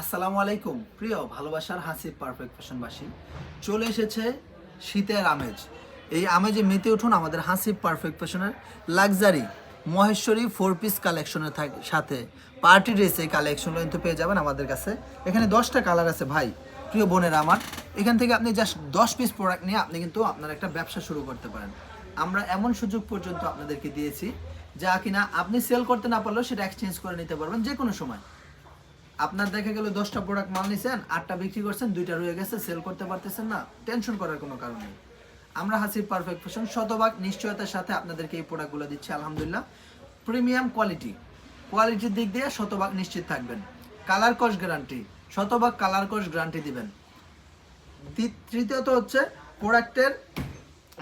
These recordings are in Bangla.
আসসালামু আলাইকুম। প্রিয়, ভালোবাসার হাসি পারফেক্ট ফ্যাশনবাসী, চলে এসেছে শীতের আমেজ। এই আমেজে মেতে উঠুন আমাদের হাসি পারফেক্ট ফ্যাশনের লাক্সারি মহেশ্বরী ফোর পিস কালেকশনের সাথে পার্টি ড্রেস এই কালেকশনগুলো কিন্তু পেয়ে যাবেন আমাদের কাছে। এখানে দশটা কালার আছে ভাই। প্রিয় বোনেরা আমার, এখান থেকে আপনি জাস্ট দশ পিস প্রোডাক্ট নিয়ে আপনি কিন্তু আপনার একটা ব্যবসা শুরু করতে পারেন। আমরা এমন সুযোগ পর্যন্ত আপনাদেরকে দিয়েছি, যা কিনা আপনি সেল করতে না পারলেও সেটা এক্সচেঞ্জ করে নিতে পারবেন যে কোনো সময়। আপনার দেখা গেল দশটা প্রোডাক্ট মাল নিছেন, আটটা বিক্রি করছেন, দুইটা রয়ে গেছে সেল করতে পারতেছেন না টেনশন করার কোনো কারণ নেই। আমরা হাসির পারফেক্ট ফ্যাশন শতভাগ নিশ্চয়তার সাথে আপনাদেরকে এই প্রোডাক্টগুলো দিচ্ছি, আলহামদুলিল্লাহ। প্রিমিয়াম কোয়ালিটি কোয়ালিটির দিক দিয়ে শতভাগ নিশ্চিত থাকবেন। কালার কস গ্যারান্টি শতভাগ কালার কস গ্যারান্টি দিবেন। দ্বি- তৃতীয়ত হচ্ছে প্রোডাক্টের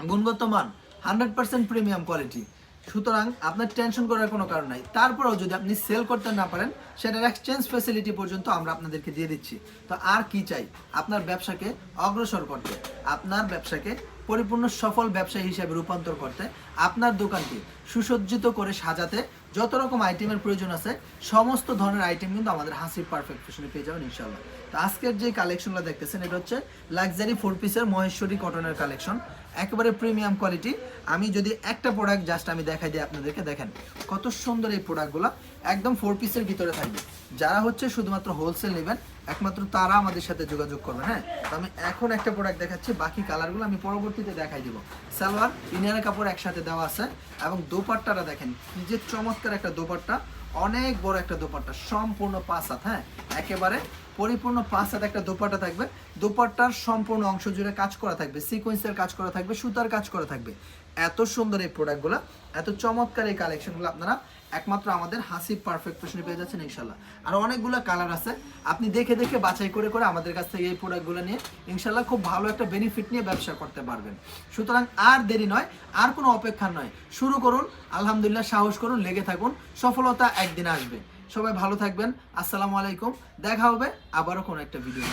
গুণগত মান হান্ড্রেড পার্সেন্ট প্রিমিয়াম কোয়ালিটি সুতরাং আপনার টেনশন করার কোনো কারণ নাই। তারপরেও যদি আপনি সেল করতে না পারেন, সেটার এক্সচেঞ্জ ফেসিলিটি পর্যন্ত আমরা আপনাদেরকে দিয়ে দিচ্ছি। তো আর কি চাই? আপনার ব্যবসাকে অগ্রসর করতে। আপনার ব্যবসাকে পরিপূর্ণ সফল ব্যবসায়ী হিসেবে রূপান্তর করতে আপনার দোকানকে সুসজ্জিত করে সাজাতে যত রকম আইটেমের প্রয়োজন আছে, সমস্ত ধরনের আইটেম কিন্তু আমাদের হাসির পারফেক্ট ফ্যাশনে পেয়ে যাবেন ইনশাল্লাহ তো আজকের যে কালেকশনগুলো দেখতেছেন, এটা হচ্ছে লাক্সারি ফোর পিসের মহেশ্বরী কটনের কালেকশন। একেবারে প্রিমিয়াম কোয়ালিটি আমি যদি একটা প্রোডাক্ট জাস্ট আমি দেখাই দিই আপনাদেরকে, দেখেন কত সুন্দর এই প্রোডাক্টগুলো একদম ফোর পিসের ভিতরে থাকবে। যারা হচ্ছে শুধুমাত্র হোলসেল নেবেন, একমাত্র তারা আমাদের সাথে যোগাযোগ করবেন হ্যাঁ? তো আমি এখন একটা প্রোডাক্ট দেখাচ্ছি, বাকি কালারগুলো আমি পরবর্তীতে দেখাই দিব। সালোয়ার ইনারের কাপড় একসাথে দেওয়া আছে এবং দোপাট্টাটা দেখেন, কি যে চমৎকার একটা দোপাট্টা, অনেক বড় একটা দোপাট্টা, সম্পূর্ণ পাঁচ হাত হ্যাঁ? একেবারে পরিপূর্ণ পাঁচ হাত একটা দোপাট্টা থাকবে। দোপাট্টার সম্পূর্ণ অংশ জুড়ে কাজ করা থাকবে সিকোয়েন্সের কাজ করা থাকবে, সুতার কাজ করা থাকবে। এত সুন্দর এই প্রোডাক্টগুলো এত চমৎকার এই কালেকশনগুলো আপনারা একমাত্র আমাদের হাসি পারফেক্ট ফ্যাশনে পেয়ে যাচ্ছেন ইনশাল্লাহ আর অনেকগুলো কালার আছে, আপনি দেখে দেখে বাছাই করে করে আমাদের কাছ থেকে এই প্রোডাক্টগুলো নিয়ে ইনশাল্লাহ খুব ভালো একটা বেনিফিট নিয়ে ব্যবসা করতে পারবেন। সুতরাং আর দেরি নয়, আর কোনো অপেক্ষা নয়, শুরু করুন, আলহামদুলিল্লাহ সাহস করুন, লেগে থাকুন, সফলতা একদিন আসবে। সবাই ভালো থাকবেন। আসসালামু আলাইকুম। দেখা হবে আবারও কোনো একটা ভিডিও